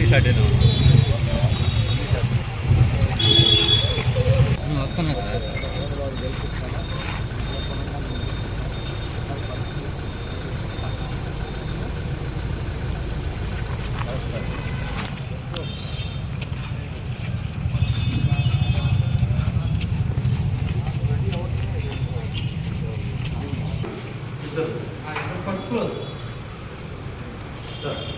Start అయినా వస్తున్నా sir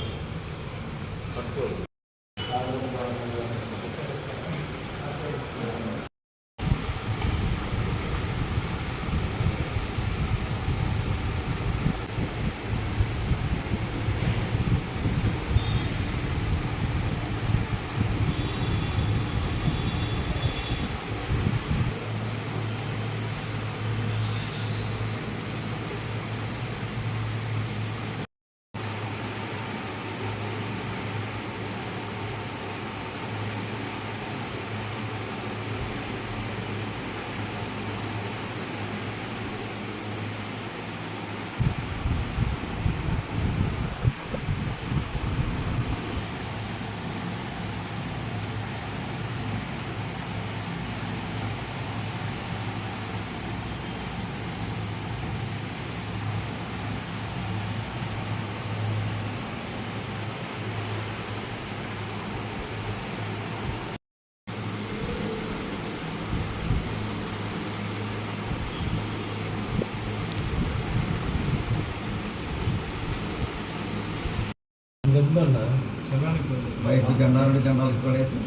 బయట జెండాలు జెండాలు పడేసి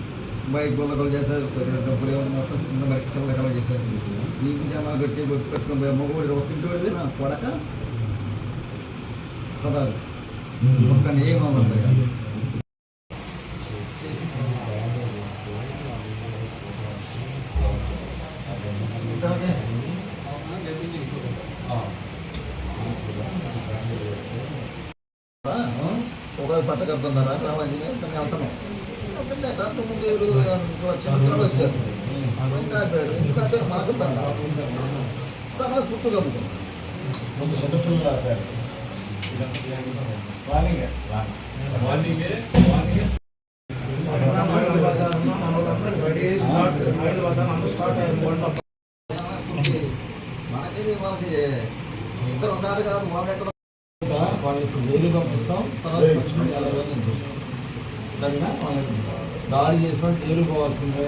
బైక్ గుల్లగలు చేశారు కొద్దిగా డబ్బులు ఏమైనా మొత్తం చిన్న బయట చిల్లకలు చేశారు ఈ జనాలు కట్టి పెట్టుకుని పోయి మగవాడు ఒక ఇంటి వెళ్ళి నా కొడక? పదాలు. ఒక్కని ఏమవ్వండి బట్ట కడుతున్నారా రావాలి మేము వెళ్తున్నాం. వెళ్తుంటే ముందు వచ్చారు. ఆపాడు. ఇంకా ఆపాడు, మాకు. తర్వాత పుట్టు కమ్ముకున్నాం మనకి వాళ్ళకి ఇద్దరు ఒకసారి కాదు వాళ్ళు ఎక్కడ వాళ్ళు ఇప్పుడు జైలు పంపిస్తాం తర్వాత వచ్చిన ఎలా వెళ్ళని చూస్తాం సరేనా? వాళ్ళకి దాడి చేసిన జైలు పోవాల్సిందే.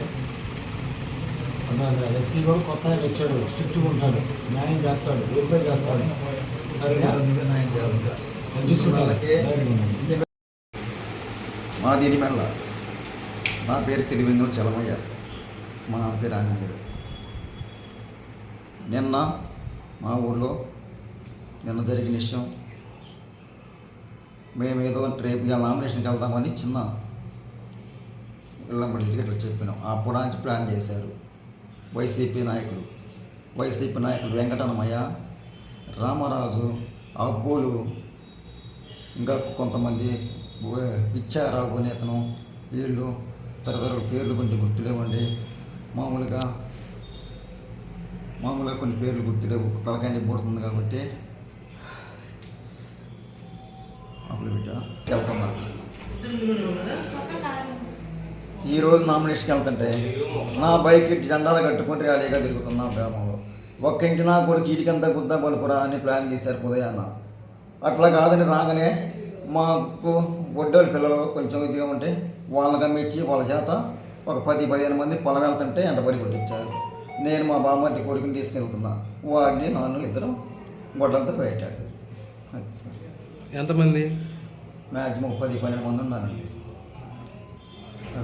అన్నారు ఎస్పీ కూడా కొత్త ఆయన వచ్చాడు స్ట్రిక్ట్గా ఉంటాడు. న్యాయం చేస్తాడు. వెరిఫై చేస్తాడు. సరేనా? నువ్వే న్యాయం చేయాలి ఇంకా. నేను చూసుకుంటా వాళ్ళకి మాది ఇనిమెల్ల నా పేరు తిరువెంగుల చలమయ్య. మా నాన్న పేరు ఆంజనేయుడు. నిన్న మా ఊళ్ళో నిన్న జరిగిన విషయం మేము ఏదో రేపు ఇలా నామినేషన్కి వెళ్దామని చిన్న ఇళ్ళంబడి ఇట్లా చెప్పినాం. అప్పుడు నుంచి ప్లాన్ చేశారు. వైసీపీ నాయకులు. వైసీపీ నాయకులు వెంకటరమయ్య రామరాజు అబ్బోలు ఇంకా కొంతమంది పిచ్చారావు నేతను వీళ్ళు తరతరాల పేర్లు కొంచెం గుర్తులేవండి. మామూలుగా మామూలుగా కొన్ని పేర్లు గుర్తులేవు. తలకాయ పుడుతుంది కాబట్టి అప్పుడు బిడ్డ వెళ్తున్నారు ఈరోజు నామినేషన్కి వెళ్తుంటే నా బైక్ జెండాలు కట్టుకొని ర్యాలీగా తిరుగుతున్నా గ్రామంలో. ఒక్క ఇంటి నా కొడుకు ఇటుకంతా గుద్దా పలుపురా అని ప్లాన్ చేశారు ఉదయాన్న అట్లా కాదని రాగానే మాకు ఒడ్డోళ్ళ పిల్లలు కొంచెం ఇదిగా ఉంటే వాళ్ళని గమ్మించి వాళ్ళ చేత ఒక పది పదిహేను మంది పొలం వెళ్తుంటే ఎంట పని కొట్టించారు. నేను మా బామ్మతి కొడుకుని తీసుకెళ్తున్నా. వాడిని నన్ను ఇద్దరు గొడ్లంతా పెట్టాడు ఎంతమంది? మ్యాక్సిమం పది పన్నెండు మంది ఉన్నారండి.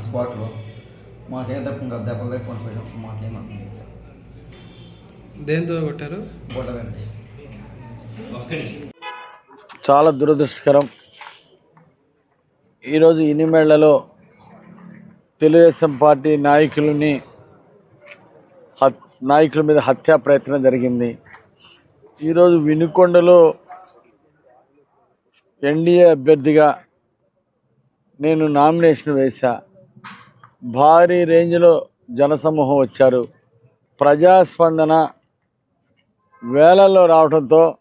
స్పాట్లో. మాకేం తప్ప ఇంకా దెబ్బలు దగ్గర పడిపోయాం మాకేం అర్థం లేదు దేంతో కొట్టారు? గొడవండి చాలా దురదృష్టకరం. ఈరోజు ఇనిమేళ్ళలో తెలుగుదేశం పార్టీ నాయకులని నాయకుల మీద హత్యా ప్రయత్నం జరిగింది. ఈరోజు వినుకొండలో ఎన్డీఏ అభ్యర్థిగా నేను నామినేషన్ వేశా. భారీ రేంజ్లో జనసమూహం వచ్చారు. ప్రజాస్పందన వేలల్లో రావడంతో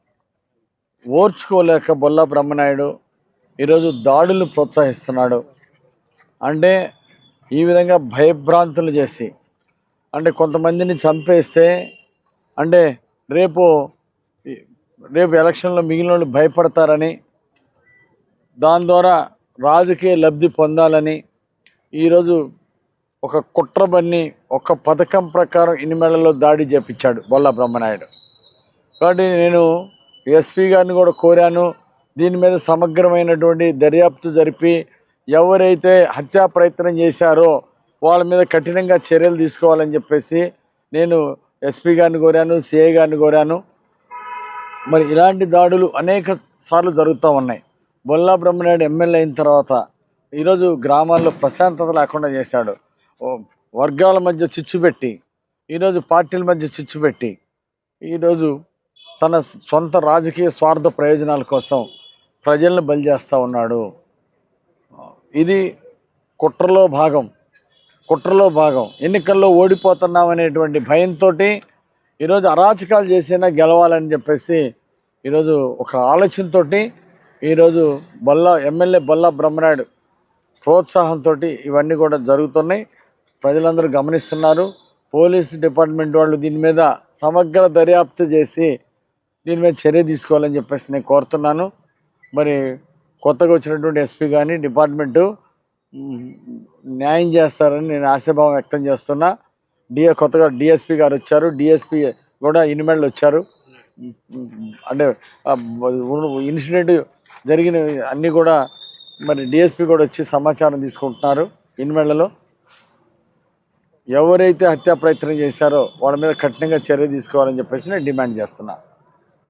ఓర్చుకోలేక బొల్ల బ్రహ్మనాయుడు ఈరోజు దాడులు ప్రోత్సహిస్తున్నాడు. అంటే ఈ విధంగా భయభ్రాంతులు చేసి అంటే కొంతమందిని చంపేస్తే అంటే రేపు రేపు ఎలక్షన్లో మిగిలిన వాళ్ళు భయపడతారని దాని ద్వారా రాజకీయ లబ్ధి పొందాలని ఈరోజు ఒక కుట్ర బన్ని ఒక పథకం ప్రకారం ఇనిమెళ్ళలో దాడి చేపించాడు బొల్ల బ్రహ్మనాయుడు. కాబట్టి నేను ఎస్పీ గారిని కూడా కోరాను. దీని మీద సమగ్రమైనటువంటి దర్యాప్తు జరిపి ఎవరైతే హత్యా ప్రయత్నం చేశారో వాళ్ళ మీద కఠినంగా చర్యలు తీసుకోవాలని చెప్పేసి నేను ఎస్పీ గారిని కోరాను సిఐ గారిని కోరాను. మరి ఇలాంటి దాడులు అనేక సార్లు జరుగుతూ ఉన్నాయి. బొల్లా బ్రహ్మనాయుడు ఎమ్మెల్యే అయిన తర్వాత ఈరోజు గ్రామాల్లో ప్రశాంతత లేకుండా చేశాడు. వర్గాల మధ్య చిచ్చు పెట్టి ఈరోజు పార్టీల మధ్య చిచ్చు పెట్టి ఈరోజు తన సొంత రాజకీయ స్వార్థ ప్రయోజనాల కోసం ప్రజలను బలి చేస్తూ ఉన్నాడు. ఇది కుట్రలో భాగం కుట్రలో భాగం. ఎన్నికల్లో ఓడిపోతున్నాం అనేటువంటి భయంతో ఈరోజు అరాచకాలు చేసినా గెలవాలని చెప్పేసి ఈరోజు ఒక ఆలోచనతో ఈరోజు బల్లా ఎమ్మెల్యే బల్లా బ్రహ్మనాయుడు ప్రోత్సాహంతో ఇవన్నీ కూడా జరుగుతున్నాయి. ప్రజలందరూ గమనిస్తున్నారు. పోలీస్ డిపార్ట్మెంట్ వాళ్ళు దీని మీద సమగ్ర దర్యాప్తు చేసి దీని మీద చర్య తీసుకోవాలని చెప్పేసి నేను కోరుతున్నాను. మరి కొత్తగా వచ్చినటువంటి ఎస్పీ కానీ డిపార్ట్మెంటు న్యాయం చేస్తారని నేను ఆశాభావం వ్యక్తం చేస్తున్నా. డిఏ కొత్తగా డిఎస్పీ గారు వచ్చారు. డిఎస్పీ కూడా ఇనిమెళ్ళు వచ్చారు. అంటే ఇన్సిడెంట్ జరిగిన అన్నీ కూడా మరి డిఎస్పీ కూడా వచ్చి సమాచారం తీసుకుంటున్నారు ఇన్వెళ్ళలో. ఎవరైతే హత్యా ప్రయత్నం చేశారో వాళ్ళ మీద కఠినంగా చర్య తీసుకోవాలని చెప్పేసి నేను డిమాండ్ చేస్తున్నాను